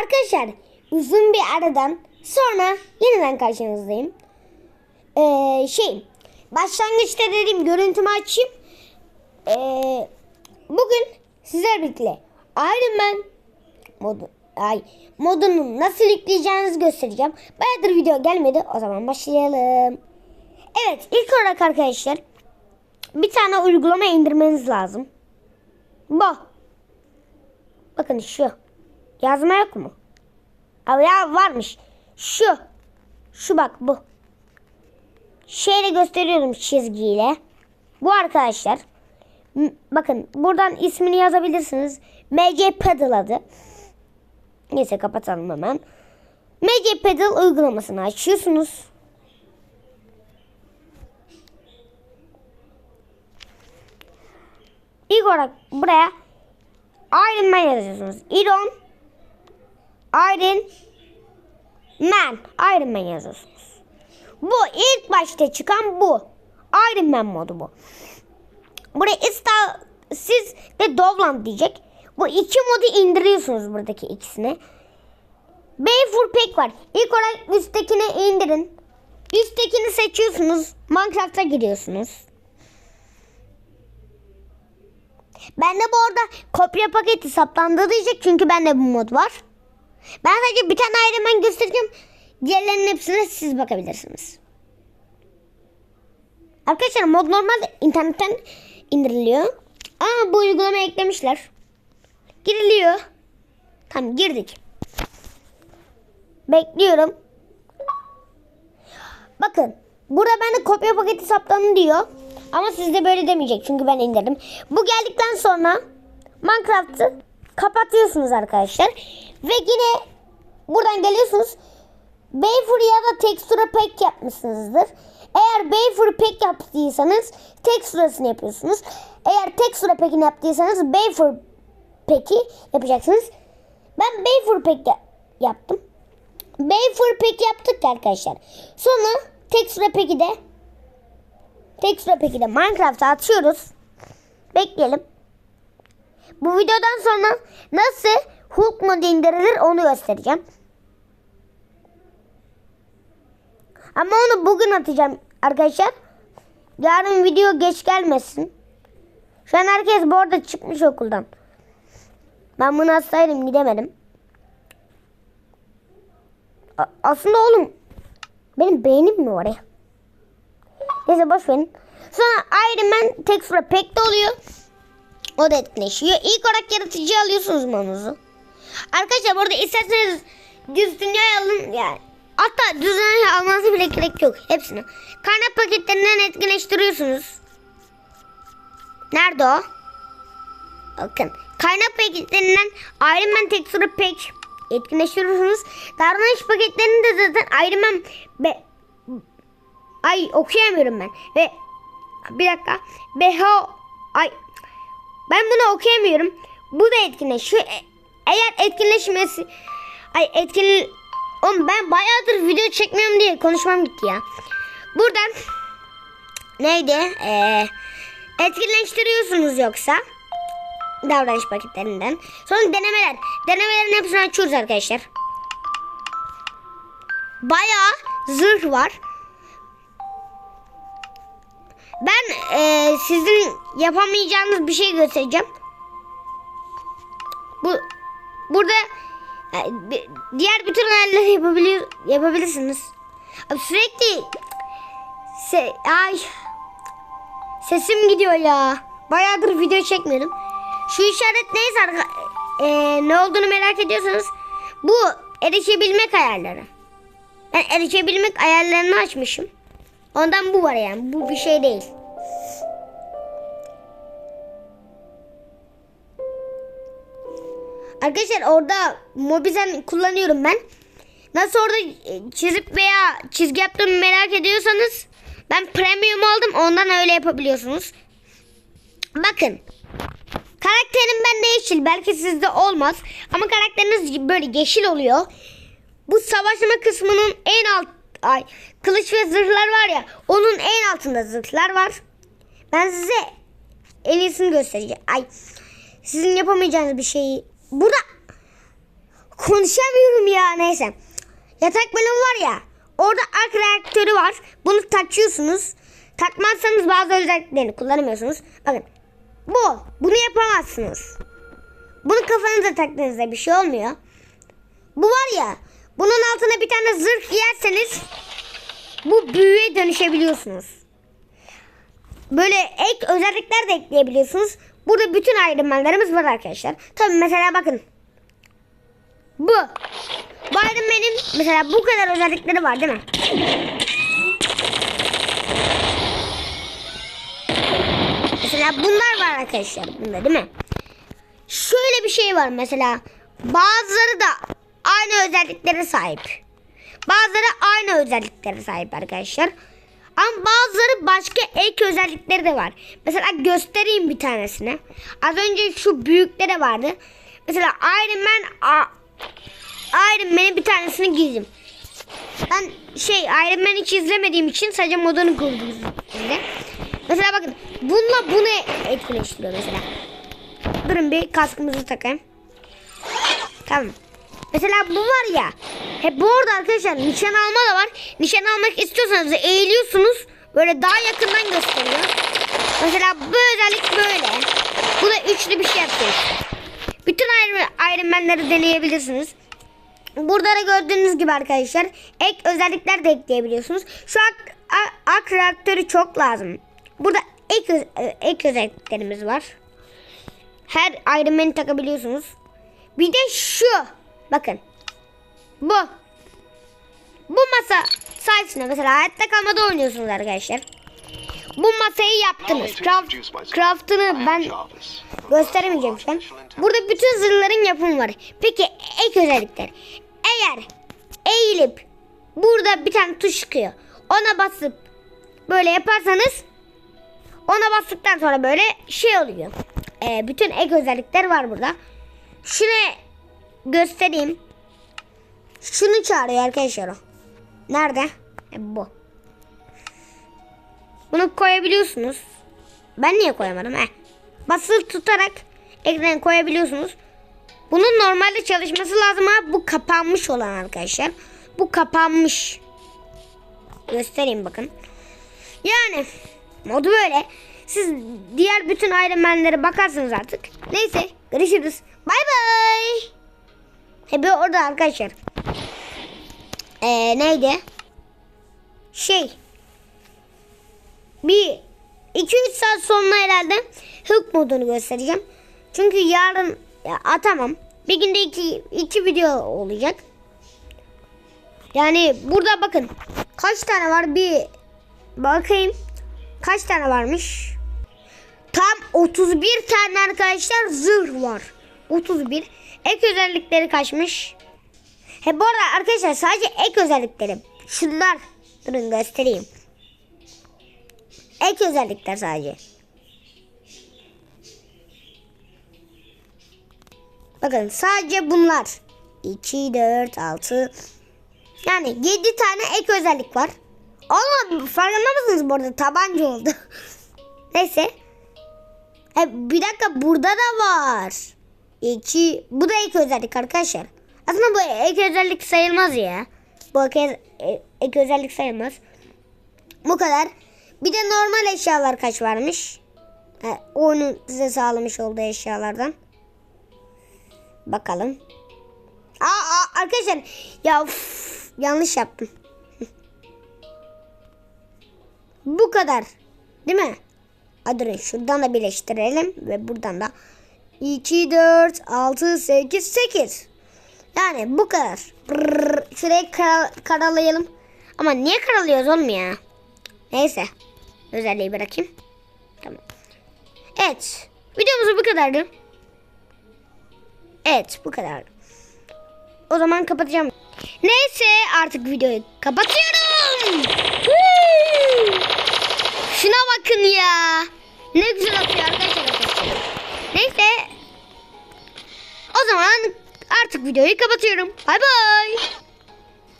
Arkadaşlar uzun bir aradan sonra yeniden karşınızdayım. Ee, şey başlangıçta dediğim görüntümü açayım. Ee, bugün sizler birlikte Iron Man modu, ay, modunu nasıl yükleyeceğinizi göstereceğim. Bayağıdır video gelmedi. O zaman başlayalım. Evet ilk olarak arkadaşlar bir tane uygulama indirmeniz lazım. Bu. Bakın şu. Yazma yok mu? Ya varmış. Şu. Şu bak bu. Şeyle gösteriyorum çizgiyle. Bu arkadaşlar. Bakın buradan ismini yazabilirsiniz. MC Paddle adı. Neyse kapatalım hemen. MC Paddle uygulamasını açıyorsunuz. İlk olarak buraya Iron Man yazıyorsunuz. Iron Iron Man. Iron Man yazıyorsunuz. Bu ilk başta çıkan bu. Iron Man modu bu. Buraya ista siz de Dovland diyecek. Bu iki modu indiriyorsunuz buradaki ikisini. Bayfur Pack var. İlk olarak üsttekini indirin. Üsttekini seçiyorsunuz. Minecraft'a giriyorsunuz. Bende bu arada kopya paketi saplandı diyecek çünkü bende bu mod var. Ben sadece bir tane Iron Man göstereceğim. Diğerlerinin hepsine siz bakabilirsiniz. Arkadaşlar mod normalde internetten indiriliyor. Ama bu uygulama eklemişler. Giriliyor. Tamam girdik. Bekliyorum. Bakın. Burada bende kopya paketi saptanı diyor. Ama sizde böyle demeyecek. Çünkü ben indirdim. Bu geldikten sonra Minecraft'ı kapatıyorsunuz arkadaşlar. Ve yine buradan geliyorsunuz. Bayfur ya da Textura Pack yapmışsınızdır. Eğer Bayfur Pack yaptıysanız Textura'sını yapıyorsunuz. Eğer Textura Pack'ini yaptıysanız Bayfur Pack'i yapacaksınız. Ben Bayfur Pack ya- yaptım. Bayfur Pack yaptık ya arkadaşlar. Sonra Textura Pack'i de Textura Pack'i de Minecraft'a atıyoruz. Bekleyelim. Bu videodan sonra nasıl Hulk modu indirilir onu göstereceğim. Ama onu bugün atacağım arkadaşlar. Yarın video geç gelmesin. Şu an herkes bu arada çıkmış okuldan. Ben bunu atsaydım gidemedim. A- aslında oğlum benim beynim mi var ya? Neyse boş verin. Sonra Iron Man Textura Pack'te oluyor. O da etkileşiyor. İlk olarak yaratıcı alıyorsunuz manuzu. Arkadaşlar burada isterseniz düz dünyayı alın yani. Hatta düz dünyayı almanıza bile gerek yok. Hepsini. Kaynak paketlerinden etkileştiriyorsunuz. Nerede o? Bakın. Kaynak paketlerinden Iron Man Texture Pack etkileştiriyorsunuz. Davranış paketlerini de zaten Iron Man be, Ay okuyamıyorum ben. Ve bir dakika. Beho ay ben bunu okuyamıyorum. Bu da etkinleşiyor. E- eğer etkinleşmesi ay etkin Oğlum ben bayağıdır video çekmiyorum diye konuşmam gitti ya. Buradan neydi? Ee, etkinleştiriyorsunuz yoksa davranış paketlerinden. Sonra denemeler. Denemelerin hepsini açıyoruz arkadaşlar. Bayağı zırh var. Ben e, sizin yapamayacağınız bir şey göstereceğim. Bu burada e, diğer bütün hayalleri yapabiliyor yapabilirsiniz. Abi sürekli se, ay sesim gidiyor ya. Bayağıdır video çekmedim. Şu işaret neyse arka, e, ne olduğunu merak ediyorsanız bu erişebilmek ayarları. Ben erişebilmek ayarlarını açmışım. Ondan bu var yani. Bu bir şey değil. Arkadaşlar orada Mobizen kullanıyorum ben. Nasıl orada çizip veya çizgi yaptığımı merak ediyorsanız ben premium aldım ondan öyle yapabiliyorsunuz. Bakın. Karakterim bende yeşil. Belki sizde olmaz. Ama karakteriniz böyle yeşil oluyor. Bu savaşma kısmının en alt ay kılıç ve zırhlar var ya onun en altında zırhlar var. Ben size en iyisini göstereceğim. Ay sizin yapamayacağınız bir şeyi burada konuşamıyorum ya neyse. Yatak bölümü var ya. Orada ark reaktörü var. Bunu takıyorsunuz. Takmazsanız bazı özelliklerini kullanamıyorsunuz. Bakın. Bu. Bunu yapamazsınız. Bunu kafanıza taktığınızda bir şey olmuyor. Bu var ya. Bunun altına bir tane zırh giyerseniz bu büyüye dönüşebiliyorsunuz. Böyle ek özellikler de ekleyebiliyorsunuz. Burada bütün ayrımlarımız var arkadaşlar. Tabii mesela bakın. Bu. Bu Man'in mesela bu kadar özellikleri var değil mi? Mesela bunlar var arkadaşlar bunda değil mi? Şöyle bir şey var mesela. Bazıları da aynı özelliklere sahip. Bazıları aynı özelliklere sahip arkadaşlar. Ama bazıları başka ek özellikleri de var. Mesela göstereyim bir tanesini. Az önce şu büyükleri vardı. Mesela Iron Man a- Iron Man'in bir tanesini giydim. Ben şey Iron Man hiç izlemediğim için sadece modunu kurdum. Mesela bakın bununla bunu etkileştiriyor mesela. Durun bir kaskımızı takayım. Tamam. Mesela bu var ya. Hep bu arada arkadaşlar nişan alma da var. Nişan almak istiyorsanız eğiliyorsunuz. Böyle daha yakından gösteriyor. Mesela bu özellik böyle. Bu da üçlü bir şey yapıyor. Bütün Iron, Iron deneyebilirsiniz. Burada da gördüğünüz gibi arkadaşlar ek özellikler de ekleyebiliyorsunuz. Şu ak, ak reaktörü çok lazım. Burada ek, e, ek özelliklerimiz var. Her Iron takabiliyorsunuz. Bir de şu. Bakın. Bu. Bu masa sayesinde mesela hayatta kalmada oynuyorsunuz arkadaşlar. Bu masayı yaptınız. Craft, craft'ını ben gösteremeyeceğim şu an. Burada bütün zırhların yapımı var. Peki ek özellikler. Eğer eğilip burada bir tane tuş çıkıyor. Ona basıp böyle yaparsanız ona bastıktan sonra böyle şey oluyor. Ee, bütün ek özellikler var burada. Şunu göstereyim. Şunu çağırıyor arkadaşlar o. Nerede? E, bu. Bunu koyabiliyorsunuz. Ben niye koyamadım? Heh. Basılı tutarak ekran koyabiliyorsunuz. Bunun normalde çalışması lazım ama bu kapanmış olan arkadaşlar. Bu kapanmış. Göstereyim bakın. Yani modu böyle. Siz diğer bütün Iron bakarsınız artık. Neyse görüşürüz. Bay. Hep orada arkadaşlar. Ee, neydi? Şey. Bir 2-3 saat sonra herhalde Hulk modunu göstereceğim. Çünkü yarın ya, atamam. Bir günde iki, iki video olacak. Yani burada bakın. Kaç tane var bir bakayım. Kaç tane varmış? Tam 31 tane arkadaşlar zırh var. 31. Ek özellikleri kaçmış? He bu arada arkadaşlar sadece ek özellikleri. Şunlar. Durun göstereyim. Ek özellikler sadece. Bakın sadece bunlar. 2, 4, 6. Yani 7 tane ek özellik var. Ama farkında mısınız bu arada tabanca oldu. Neyse. E, bir dakika burada da var. 2. Bu da ek özellik arkadaşlar. Aslında bu ek özellik sayılmaz ya. Bu ek, e, ek özellik sayılmaz. Bu kadar. Bir de normal eşyalar kaç varmış? E, oyunun size sağlamış olduğu eşyalardan. Bakalım. Aa, aa arkadaşlar ya uf, yanlış yaptım. Bu kadar. Değil mi? Durun şuradan da birleştirelim ve buradan da 2 4 6 8 8. Yani bu kadar. Brrr, şurayı kara, karalayalım. Ama niye karalıyoruz oğlum ya? Neyse. Özelliği bırakayım. Tamam. Evet. Videomuz bu kadardı. Evet bu kadar. O zaman kapatacağım. Neyse artık videoyu kapatıyorum. Şuna bakın ya. Ne güzel atıyor arkadaşlar. Neyse. O zaman artık videoyu kapatıyorum. Bay bay.